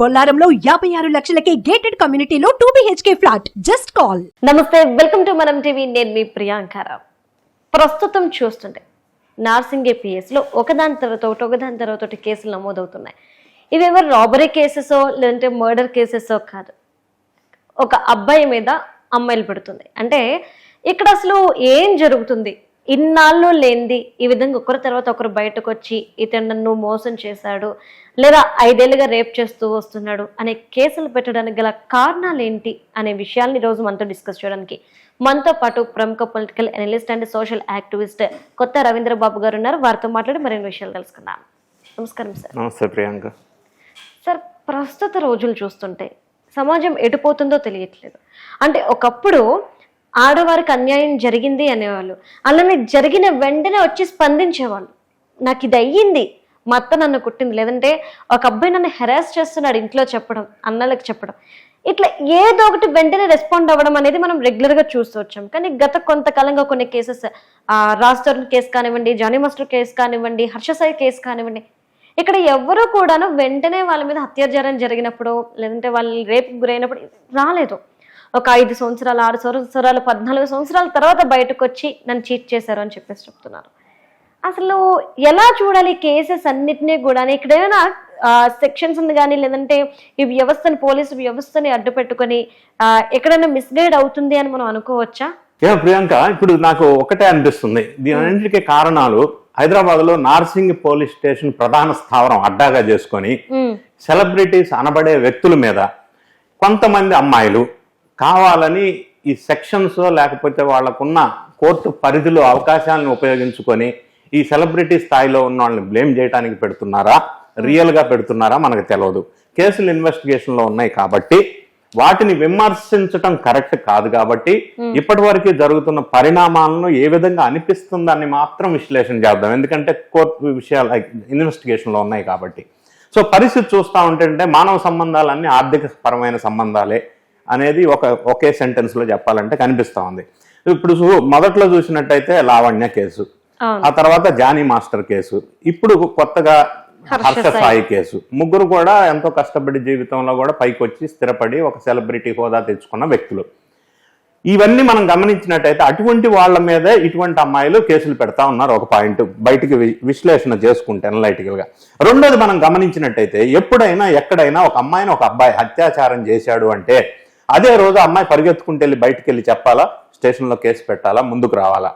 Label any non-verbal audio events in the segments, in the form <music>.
బొల్లారంలో యాభై ఆరు లక్షలకే గేటెడ్ కమ్యూనిటీలో two BHK flat just call నమస్తే వెల్కమ్ టు మనం టీవీ నేను మీ ప్రియాంకారావు ప్రస్తుతం చూస్తుంటే నార్సింగే లో ఒకదాని తర్వాత ఒకటి ఒకదాని తర్వాత ఒకటి కేసులు నమోదవుతున్నాయి. ఇవి ఎవరు రాబరీ కేసెసో లేదంటే మర్డర్ కేసెసో కాదు. ఒక అబ్బాయి మీద అమ్మాయిలు పెడుతుంది అంటే ఇక్కడ అసలు ఏం జరుగుతుంది? ఇన్నాళ్ళు లేనిది ఈ విధంగా ఒకరి తర్వాత ఒకరు బయటకు వచ్చి ఇతను నన్ను మోసం చేశాడు లేదా ఐదేళ్ళుగా రేప్ చేస్తూ వస్తున్నాడు అనే కేసులు పెట్టడానికి గల కారణాలు ఏంటి అనే విషయాల్ని ఈ రోజు మనతో డిస్కస్ చేయడానికి మనతో పాటు ప్రముఖ political analyst and social activist Kotha Ravindra Babu గారు ఉన్నారు. వారితో మాట్లాడి మరిన్ని విషయాలు తెలుసుకుందాం. నమస్కారం సార్. నమస్తే ప్రియాంక. సార్ ప్రస్తుత రోజులు చూస్తుంటే సమాజం ఎటుపోతుందో తెలియట్లేదు. అంటే ఒకప్పుడు ఆడవారికి అన్యాయం జరిగింది అనేవాళ్ళు. అలానే జరిగిన వెంటనే వచ్చి స్పందించేవాళ్ళు. నాకు ఇది అయ్యింది. మా అత్త నన్ను కుట్టింది. లేదంటే ఒక అబ్బాయి నన్ను హెరాస్ చేస్తున్నాడు ఇంట్లో చెప్పడం అన్నలకు చెప్పడం. ఇట్లా ఏదో ఒకటి వెంటనే రెస్పాండ్ అవ్వడం అనేది మనం రెగ్యులర్గా చూస్తూ వచ్చాం. కానీ గత కొంతకాలంగా కొన్ని కేసెస్ రాజ్ తరుణ్ కేసు కానివ్వండి జానీ మాస్టర్ కేసు కానివ్వండి హర్షసాయి కేసు కానివ్వండి ఇక్కడ ఎవరు కూడాను వెంటనే వాళ్ళ మీద అత్యాచారం జరిగినప్పుడు లేదంటే వాళ్ళు రేపు గురైనప్పుడు రాలేదు. ఒక ఐదు సంవత్సరాలు ఆరు సంవత్సరాలు పద్నాలుగు సంవత్సరాల తర్వాత బయటకు వచ్చి నన్ను చీట్ చేశారు అని చెప్పేసి చెప్తున్నారు. అసలు ఎలా చూడాలి కేసెస్ అన్నిటినీ కూడా ఇక్కడ ఏమైనా సెక్షన్స్ ఉంది కానీ లేదంటే ఈ వ్యవస్థని పోలీసు వ్యవస్థని అడ్డు పెట్టుకొని ఎక్కడైనా మిస్గైడ్ అవుతుంది అని మనం అనుకోవచ్చా? ఏమో ప్రియాంక ఇప్పుడు నాకు ఒకటే అనిపిస్తుంది. దీని అన్నింటికీ కారణాలు హైదరాబాద్లో నార్సింగ్ పోలీస్ స్టేషన్ ప్రధాన స్థావరం అడ్డాగా చేసుకొని సెలబ్రిటీస్ అనబడే వ్యక్తుల మీద కొంతమంది అమ్మాయిలు కావాలని ఈ సెక్షన్స్ లేకపోతే వాళ్ళకున్న కోర్టు పరిధిలో అవకాశాలను ఉపయోగించుకొని ఈ సెలబ్రిటీ స్థాయిలో ఉన్న వాళ్ళని బ్లేమ్ చేయడానికి పెడుతున్నారా? రియల్గా పెడుతున్నారా? మనకు తెలియదు కేసులు ఇన్వెస్టిగేషన్లో ఉన్నాయి కాబట్టి వాటిని విమర్శించటం కరెక్ట్ కాదు కాబట్టి ఇప్పటి వరకు జరుగుతున్న పరిణామాలను ఏ విధంగా అనిపిస్తుందని మాత్రం విశ్లేషణ చేద్దాం. ఎందుకంటే కోర్టు విషయాలు ఇన్వెస్టిగేషన్లో ఉన్నాయి కాబట్టి. సో పరిస్థితి చూస్తా ఉంటే మానవ సంబంధాలన్నీ ఆర్థిక పరమైన సంబంధాలే. అనేది ఒక ఒకే సెంటెన్స్లో చెప్పాలంటే కనిపిస్తా ఉంది. ఇప్పుడు చూ- మొదట్లో చూసినట్టయితే లావణ్య కేసు. ఆ తర్వాత జానీ మాస్టర్ కేసు. ఇప్పుడు కొత్తగా హర్ష సాయి. కేసు. ముగ్గురు కూడా ఎంతో కష్టపడి జీవితంలో కూడా పైకి వచ్చి స్థిరపడి ఒక సెలబ్రిటీ హోదా తెచ్చుకున్న వ్యక్తులు. ఇవన్నీ మనం గమనించినట్టయితే అటువంటి వాళ్ళ మీదే ఇటువంటి అమ్మాయిలు కేసులు పెడతా ఉన్నారు ఒక పాయింట్ బయటికి విశ్లేషణ చేసుకుంటే అనలైటికల్గా. రెండోది మనం గమనించినట్టయితే ఎప్పుడైనా ఎక్కడైనా ఒక అమ్మాయిని ఒక అబ్బాయి అత్యాచారం చేశాడు అంటే అదే రోజు అమ్మాయి పరిగెత్తుకుంటూ వెళ్ళి బయటకు వెళ్ళి చెప్పాలా? స్టేషన్లో కేసు పెట్టాలా? ముందుకు రావాలా?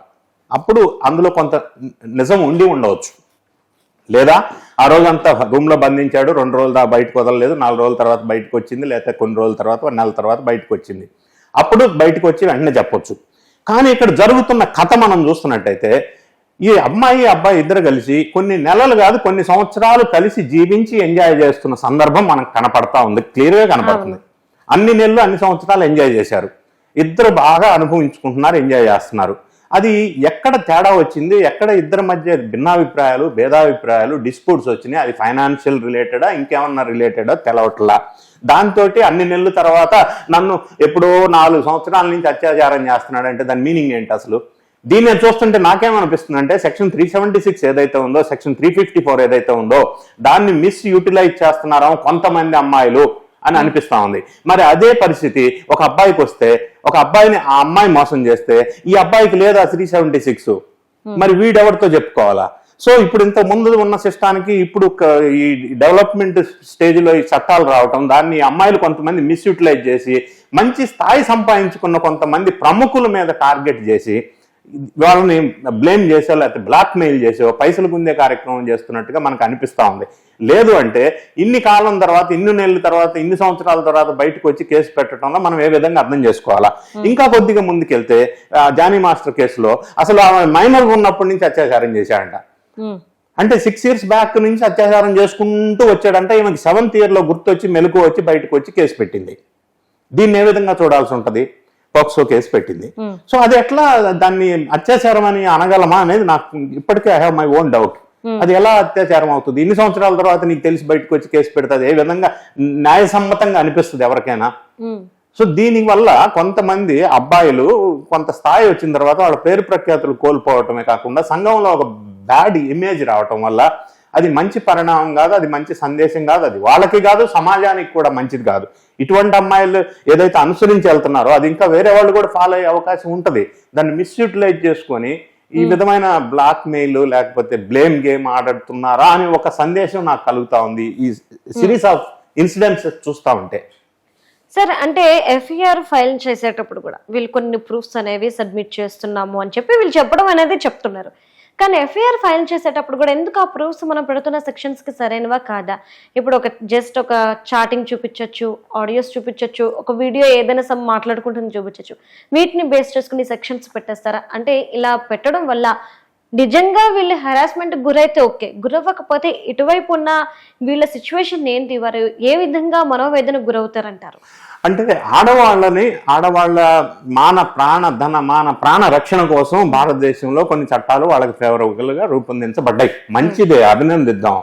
అప్పుడు అందులో కొంత నిజం ఉండి ఉండవచ్చు. లేదా ఆ రోజంతా రూమ్లో బంధించాడు రెండు రోజుల దాకా బయటకు వదలలేదు నాలుగు రోజుల తర్వాత బయటకు వచ్చింది లేకపోతే కొన్ని రోజుల తర్వాత నెల తర్వాత బయటకు వచ్చింది. అప్పుడు బయటకు వచ్చి వెంటనే చెప్పొచ్చు. కానీ ఇక్కడ జరుగుతున్న కథ మనం చూస్తున్నట్టయితే ఈ అమ్మాయి అబ్బాయి ఇద్దరు కలిసి కొన్ని నెలలు కాదు కొన్ని సంవత్సరాలు కలిసి జీవించి ఎంజాయ్ చేస్తున్న సందర్భం మనకు కనపడతా ఉంది. క్లియర్గా కనపడుతుంది. అన్ని నెలలు అన్ని సంవత్సరాలు ఎంజాయ్ చేశారు. ఇద్దరు బాగా అనుభవించుకుంటున్నారు ఎంజాయ్ చేస్తున్నారు. అది ఎక్కడ తేడా వచ్చింది ఎక్కడ ఇద్దరి మధ్య భిన్నాభిప్రాయాలు భేదాభిప్రాయాలు డిస్ప్యూట్స్ వచ్చినాయి అది ఫైనాన్షియల్ రిలేటెడా ఇంకేమన్నా రిలేటెడా తెలవట్లా. దాంతో అన్ని నెలల తర్వాత నన్ను ఎప్పుడో నాలుగు సంవత్సరాల నుంచి అత్యాచారం చేస్తున్నాడు అంటే దాని మీనింగ్ ఏంటి అసలు? దీన్ని నేను చూస్తుంటే నాకేమనిపిస్తుంది అంటే సెక్షన్ త్రీ సెవెంటీ సిక్స్ ఏదైతే ఉందో సెక్షన్ త్రీ ఫిఫ్టీ ఫోర్ ఏదైతే ఉందో దాన్ని మిస్ యూటిలైజ్ చేస్తున్నారో కొంతమంది అమ్మాయిలు. అని అనిపిస్తా ఉంది. మరి అదే పరిస్థితి ఒక అబ్బాయికి వస్తే ఒక అబ్బాయిని ఆ అమ్మాయి మోసం చేస్తే ఈ అబ్బాయికి లేదా త్రీ సెవెంటీ సిక్స్? మరి వీడెవరితో చెప్పుకోవాలా? సో ఇప్పుడు ఇంత ముందు ఉన్న సిస్టానికి ఇప్పుడు ఈ డెవలప్మెంట్ స్టేజ్లో ఈ చట్టాలు రావటం దాన్ని అమ్మాయిలు కొంతమంది మిస్యూటిలైజ్ చేసి మంచి స్థాయి సంపాదించుకున్న కొంతమంది ప్రముఖుల మీద టార్గెట్ చేసి వాళ్ళని బ్లేమ్ చేసో లేకపోతే బ్లాక్ మెయిల్ చేసో పైసలు పొందే కార్యక్రమం చేస్తున్నట్టుగా మనకు అనిపిస్తా ఉంది. లేదు అంటే ఇన్ని కాలం తర్వాత ఇన్ని నెలల తర్వాత ఇన్ని సంవత్సరాల తర్వాత బయటకు వచ్చి కేసు పెట్టడంలో మనం ఏ విధంగా అర్థం చేసుకోవాలా? ఇంకా కొద్దిగా ముందుకెళ్తే జానీ మాస్టర్ కేసులో అసలు ఆమె మైనర్ ఉన్నప్పటి నుంచి అత్యాచారం చేశాడంట. అంటే సిక్స్ ఇయర్స్ బ్యాక్ నుంచి అత్యాచారం చేసుకుంటూ వచ్చాడంటే ఈమెకి సెవెంత్ ఇయర్లో గుర్తొచ్చి మెలకు వచ్చి బయటకు వచ్చి కేసు పెట్టింది. దీన్ని ఏ విధంగా చూడాల్సి ఉంటది? పోక్సో కేసు పెట్టింది. సో అది ఎట్లా దాన్ని అత్యాచారం అని అనగలమా అనేది నాకు ఇప్పటికే I have my own doubt అది ఎలా అత్యాచారం అవుతుంది? ఇన్ని సంవత్సరాల తర్వాత నీకు తెలిసి బయటకు వచ్చి కేసు పెడుతుంది ఏ విధంగా న్యాయసమ్మతంగా అనిపిస్తుంది ఎవరికైనా? ఉమ్, సో దీని వల్ల కొంతమంది అబ్బాయిలు కొంత స్థాయి వచ్చిన తర్వాత వాళ్ళ పేరు ప్రఖ్యాతులు కోల్పోవటమే కాకుండా సంఘంలో ఒక బ్యాడ్ ఇమేజ్ రావటం వల్ల అది మంచి పరిణామం కాదు అది మంచి సందేశం కాదు అది వాళ్ళకి కాదు సమాజానికి కూడా మంచిది కాదు. ఇటువంటి అమ్మాయిలు ఏదైతే అనుసరించి వెళ్తున్నారో అది ఇంకా వేరే వాళ్ళు కూడా ఫాలో అయ్యే అవకాశం ఉంటుంది. దాన్ని మిస్యూటిలైజ్ చేసుకొని ఈ విధమైన బ్లాక్ మెయిల్ లేకపోతే బ్లేమ్ గేమ్ ఆడుతున్నారా అని ఒక సందేశం నాకు కలుగుతా ఉంది. ఈ సిరీస్ ఆఫ్ ఇన్సిడెంట్స్ చూస్తా ఉంటే. సార్ అంటే ఎఫ్ఐఆర్ ఫైల్ చేసేటప్పుడు కూడా వీళ్ళు కొన్ని ప్రూఫ్స్ అనేవి సబ్మిట్ చేస్తున్నాము అని చెప్పి వీళ్ళు చెప్పడం అనేది చెప్తున్నారు. కానీ ఎఫ్ఐఆర్ ఫైల్ చేసేటప్పుడు కూడా ఎందుకు ఆ ప్రూఫ్స్ మనం పెడుతున్న సెక్షన్స్కి సరైనవా కాదా? ఇప్పుడు ఒక జస్ట్ ఒక చాటింగ్ చూపించవచ్చు ఆడియోస్ చూపించవచ్చు ఒక వీడియో ఏదైనా సమ్ మాట్లాడుకుంటుంది చూపించవచ్చు వీటిని బేస్ చేసుకుని సెక్షన్స్ పెట్టేస్తారా? అంటే ఇలా పెట్టడం వల్ల నిజంగా వీళ్ళు హెరాస్మెంట్ గురైతే ఓకే గురవ్వకపోతే ఇటువైపు ఉన్న వీళ్ళ సిచ్యువేషన్ ఏంటి? వారు ఏ విధంగా మనోవేదన గురవుతారంటారు? అంటే ఆడవాళ్ళని ఆడవాళ్ళ మాన ప్రాణ ధన మాన ప్రాణ రక్షణ కోసం భారతదేశంలో కొన్ని చట్టాలు వాళ్ళకి ఫేవరబుల్గా రూపొందించబడ్డాయి. మంచిదే అభినందిద్దాం.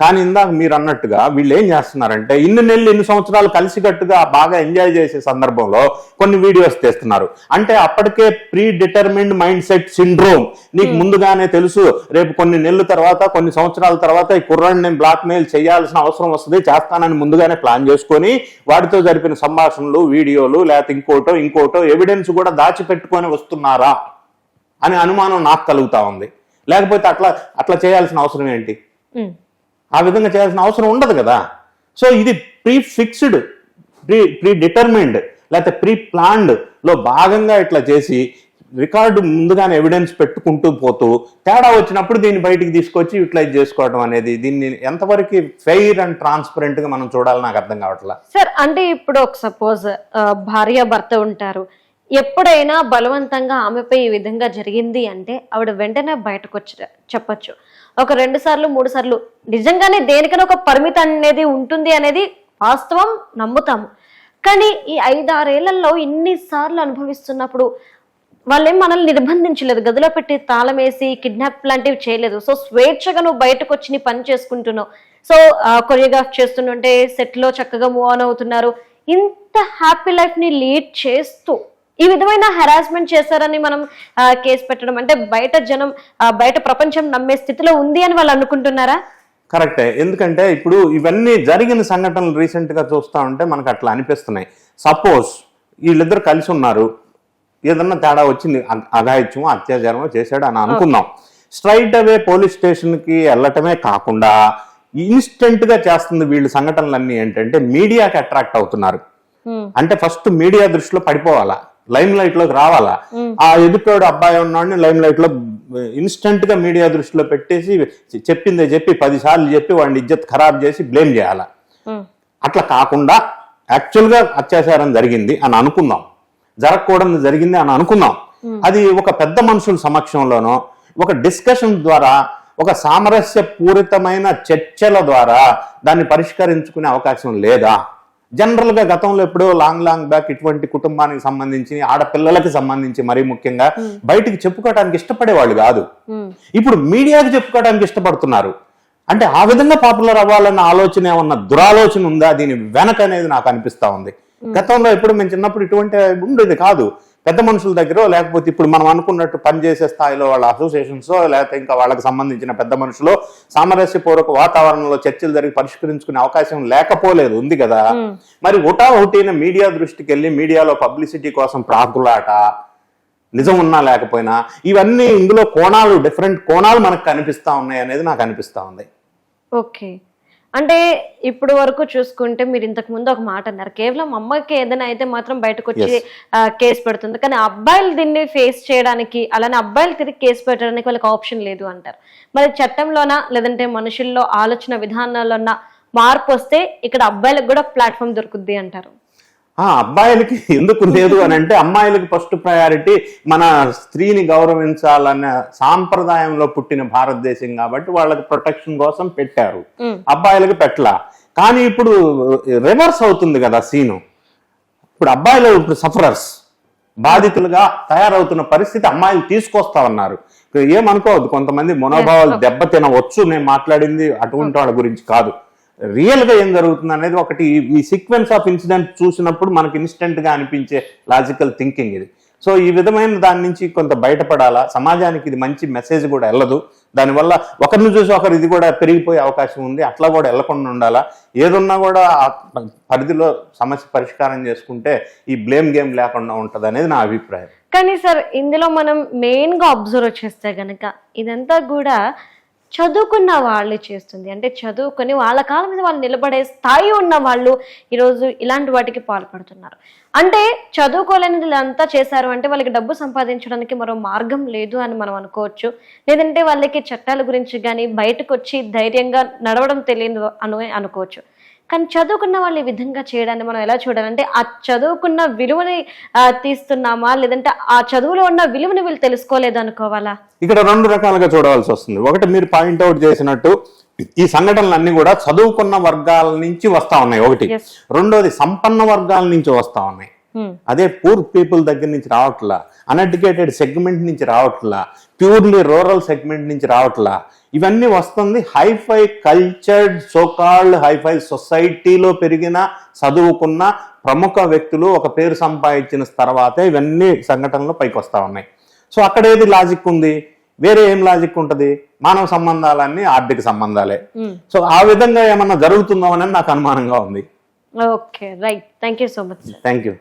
కానీ ఇందాక మీరు అన్నట్టుగా వీళ్ళు ఏం చేస్తున్నారంటే ఇన్ని నెలలు ఇన్ని సంవత్సరాలు కలిసికట్టుగా బాగా ఎంజాయ్ చేసే సందర్భంలో కొన్ని వీడియోస్ తీస్తున్నారు. అంటే అప్పటికే pre determined mind set syndrome నీకు ముందుగానే తెలుసు రేపు కొన్ని నెలల తర్వాత కొన్ని సంవత్సరాల తర్వాత ఈ కుర్రాడిని నేను బ్లాక్ మెయిల్ చేయాల్సిన అవసరం వస్తుంది చేస్తానని ముందుగానే ప్లాన్ చేసుకొని వాడితో జరిపిన సంభాషణలు వీడియోలు లేకపోతే ఇంకోటో ఇంకోటో ఎవిడెన్స్ కూడా దాచిపెట్టుకొని వస్తున్నారా అనే అనుమానం నాకు కలుగుతా ఉంది. లేకపోతే అట్లా అట్లా చేయాల్సిన అవసరం ఏంటి? ఉమ్. ఆ విధంగా చేయాల్సిన అవసరం ఉండదు కదా. సో ఇది pre fixed pre pre determined లేకపోతే ప్రీ ప్లాన్డ్లో భాగంగా ఇట్లా చేసి రికార్డు ముందుగానే ఎవిడెన్స్ పెట్టుకుంటూ పోతూ తేడా వచ్చినప్పుడు దీన్ని బయటికి తీసుకొచ్చి యూటిలైజ్ చేసుకోవడం అనేది దీన్ని ఎంతవరకు ఫెయిర్ అండ్ ట్రాన్స్పరెంట్గా మనం చూడాలి నాకు అర్థం కావట్లా? సార్ అంటే ఇప్పుడు ఒక సపోజ్ భార్య భర్త ఉంటారు. ఎప్పుడైనా బలవంతంగా ఆమెపై ఈ విధంగా జరిగింది అంటే ఆవిడ వెంటనే బయటకు వచ్చి చెప్పచ్చు. ఒక రెండు సార్లు మూడు సార్లు. నిజంగానే దేనికైనా ఒక పరిమితి అనేది ఉంటుంది అనేది వాస్తవం నమ్ముతాము. కానీ ఈ ఐదారేళ్ళలో ఇన్నిసార్లు అనుభవిస్తున్నప్పుడు వాళ్ళేం మనల్ని నిర్బంధించలేదు. గదిలో పెట్టి తాళం వేసి కిడ్నాప్ లాంటివి చేయలేదు. సో స్వేచ్ఛగా నువ్వు బయటకు వచ్చి నీ పని చేసుకుంటున్నావు. సో కొరియోగ్రాఫ్ చేస్తుంటే సెట్లో చక్కగా మూవ్ ఆన్ అవుతున్నారు. ఇంత హ్యాపీ లైఫ్ని లీడ్ చేస్తూ ఈ విధమైన హెరాస్మెంట్ చేశారని మనం కేసు పెట్టడం. అంటే బయట జనం బయట ప్రపంచం నమ్మే స్థితిలో ఉంది అని వాళ్ళు అనుకుంటున్నారా? కరెక్టే. ఎందుకంటే ఇప్పుడు ఇవన్నీ జరిగిన సంఘటనలు రీసెంట్గా చూస్తా ఉంటే మనకు అట్లా అనిపిస్తున్నాయి. సపోజ్ వీళ్ళిద్దరు కలిసి ఉన్నారు. ఏదన్నా తేడా వచ్చింది అఘాయిత్యమో అత్యాచారమో చేశాడు అని అనుకుందాం. స్ట్రైట్ అవే పోలీస్ స్టేషన్కి వెళ్ళటమే కాకుండా ఇన్స్టెంట్గా చేస్తుంది వీళ్ళ సంఘటనలన్నీ ఏంటంటే మీడియాకి అట్రాక్ట్ అవుతున్నారు. అంటే ఫస్ట్ మీడియా దృష్టిలో పడిపోవాలా? లైమ్ లైట్లోకి రావాలా? ఆ ఎదుటోడు అబ్బాయి ఉన్నాడిని లైమ్ లైట్లో ఇన్స్టెంట్గా మీడియా దృష్టిలో పెట్టేసి చెప్పిందే చెప్పి పది సార్లు చెప్పి వాడిని ఇజ్జత్ ఖరాబ్ చేసి బ్లేమ్ చేయాలా? అట్లా కాకుండా యాక్చువల్గా అత్యాచారం జరిగింది అని అనుకుందాం. జరగకూడదు జరిగింది అని అనుకుందాం. అది ఒక పెద్ద మనుషుల సమక్షంలోనో ఒక డిస్కషన్ ద్వారా ఒక సామరస్య పూరితమైన చర్చల ద్వారా దాన్ని పరిష్కరించుకునే అవకాశం లేదా? జనరల్గా గతంలో ఎప్పుడో లాంగ్ లాంగ్ బ్యాక్ ఇటువంటి కుటుంబానికి సంబంధించి ఆడపిల్లలకి సంబంధించి మరీ ముఖ్యంగా బయటికి చెప్పుకోవడానికి ఇష్టపడేవాళ్ళు కాదు. ఇప్పుడు మీడియాకి చెప్పుకోవడానికి ఇష్టపడుతున్నారు. అంటే ఆ విధంగా పాపులర్ అవ్వాలన్న ఆలోచన ఏమన్నా దురాలోచన ఉందా? దీని వెనక అనేది నాకు అనిపిస్తా ఉంది. గతంలో ఎప్పుడు మేము చిన్నప్పుడు ఇటువంటి ఉండేది కాదు. పెద్ద మనుషుల దగ్గర లేకపోతే ఇప్పుడు మనం అనుకున్నట్టు పనిచేసే స్థాయిలో వాళ్ళ అసోసియేషన్స్ లేకపోతే ఇంకా వాళ్ళకి సంబంధించిన పెద్ద మనుషులు సామరస్యపూర్వక వాతావరణంలో చర్చలు జరిగి పరిష్కరించుకునే అవకాశం లేకపోలేదు ఉంది కదా? మరి ఒకటా ఒకటిన మీడియా దృష్టికి వెళ్ళి మీడియాలో పబ్లిసిటీ కోసం ప్రాకులాట నిజం ఉన్నా లేకపోయినా ఇవన్నీ ఇందులో కోణాలు డిఫరెంట్ కోణాలు మనకు కనిపిస్తా ఉన్నాయి అనేది నాకు అనిపిస్తా ఉంది. ఓకే. అంటే ఇప్పుడు వరకు చూసుకుంటే మీరు ఇంతకు ముందు ఒక మాట అన్నారు. కేవలం అమ్మకి ఏదైనా అయితే మాత్రం బయటకు వచ్చి కేసు పెడుతుంది. కానీ అబ్బాయిలు దీన్ని ఫేస్ చేయడానికి అలానే అబ్బాయిలు తిరిగి కేసు పెట్టడానికి వాళ్ళకి ఆప్షన్ లేదు అంటారు. మరి చట్టంలోనా లేదంటే మనుషుల్లో ఆలోచన విధానాల్లోనా మార్పు వస్తే ఇక్కడ అబ్బాయిలకు కూడా ప్లాట్ఫామ్ దొరుకుద్ది అంటారు. ఆ అబ్బాయిలకి <laughs> ఎందుకు లేదు అని అంటే అమ్మాయిలకి ఫస్ట్ ప్రయారిటీ మన స్త్రీని గౌరవించాలన్న సాంప్రదాయంలో పుట్టిన భారతదేశం కాబట్టి వాళ్ళకి ప్రొటెక్షన్ కోసం పెట్టారు. అబ్బాయిలకి పెట్టలా. కానీ ఇప్పుడు రివర్స్ అవుతుంది కదా సీను ఇప్పుడు అబ్బాయిలు ఇప్పుడు సఫరర్స్ బాధితులుగా తయారవుతున్న పరిస్థితి అమ్మాయిలు తీసుకొస్తా ఉన్నారు. ఏమనుకోవద్దు కొంతమంది మనోభావాలు దెబ్బతినవచ్చు నేను మాట్లాడింది అటువంటి వాళ్ళ గురించి కాదు. రియల్గా ఏం జరుగుతుంది అనేది ఒకటి. ఈ- సీక్వెన్స్ ఆఫ్ ఇన్సిడెంట్ చూసినప్పుడు మనకి ఇన్స్టెంట్గా అనిపించే లాజికల్ థింకింగ్ ఇది. సో ఈ విధమైన దాని నుంచి కొంత బయటపడాలా? సమాజానికి ఇది మంచి మెసేజ్ కూడా వెళ్ళదు. దానివల్ల ఒకరిని చూసి ఒకరు ఇది కూడా పెరిగిపోయే అవకాశం ఉంది. అట్లా కూడా వెళ్ళకుండా ఉండాలా? ఏదున్నా కూడా ఆ పరిధిలో సమస్య పరిష్కారం చేసుకుంటే ఈ బ్లేమ్ గేమ్ లేకుండా ఉంటుంది అనేది నా అభిప్రాయం. కానీ సార్ ఇందులో మనం మెయిన్గా అబ్జర్వ్ చేస్తే కనుక ఇదంతా కూడా చదువుకున్న వాళ్ళు చేస్తుంది. అంటే చదువుకొని వాళ్ళ కాలం మీద వాళ్ళు నిలబడే స్థాయి ఉన్న వాళ్ళు ఈరోజు ఇలాంటి వాటికి పాల్పడుతున్నారు. అంటే చదువుకోలేనిది అంతా చేశారు అంటే వాళ్ళకి డబ్బు సంపాదించడానికి మరో మార్గం లేదు అని మనం అనుకోవచ్చు. లేదంటే వాళ్ళకి చట్టాల గురించి కానీ బయటకు వచ్చి ధైర్యంగా నడవడం తెలియదు అను అనుకోవచ్చు. కానీ చదువుకున్న వాళ్ళు ఈ విధంగా చేయడాన్ని మనం ఎలా చూడాలంటే ఆ చదువుకున్న విలువని తీస్తున్నామా? లేదంటే ఆ చదువులో ఉన్న విలువని వీళ్ళు తెలుసుకోలేదు అనుకోవాలా? ఇక్కడ రెండు రకాలుగా చూడవలసి వస్తుంది. ఒకటి మీరు పాయింట్అవుట్ చేసినట్టు ఈ సంఘటనలన్నీ కూడా చదువుకున్న వర్గాల నుంచి వస్తా ఉన్నాయి. ఒకటి. రెండోది సంపన్న వర్గాల నుంచి వస్తా ఉన్నాయి. Hmm. అదే పూర్ పీపుల్ దగ్గర నుంచి రావట్లా? అన్ఎడ్యుకేటెడ్ సెగ్మెంట్ నుంచి రావట్లా? ప్యూర్లీ రూరల్ సెగ్మెంట్ నుంచి రావట్లా? ఇవన్నీ వస్తుంది. హైఫై కల్చర్డ్ సోకాల్డ్ హైఫై సొసైటీలో పెరిగిన చదువుకున్న ప్రముఖ వ్యక్తులు ఒక పేరు సంపాదించిన తర్వాతే ఇవన్నీ సంఘటనలు పైకి వస్తా ఉన్నాయి. సో అక్కడ ఏది లాజిక్ ఉంది? వేరే ఏం లాజిక్ ఉంటుంది? మానవ సంబంధాలన్నీ ఆర్థిక సంబంధాలే. Hmm. సో ఆ విధంగా ఏమన్నా జరుగుతుందో అని నాకు అనుమానంగా ఉంది. Okay right. Thank you so much thank you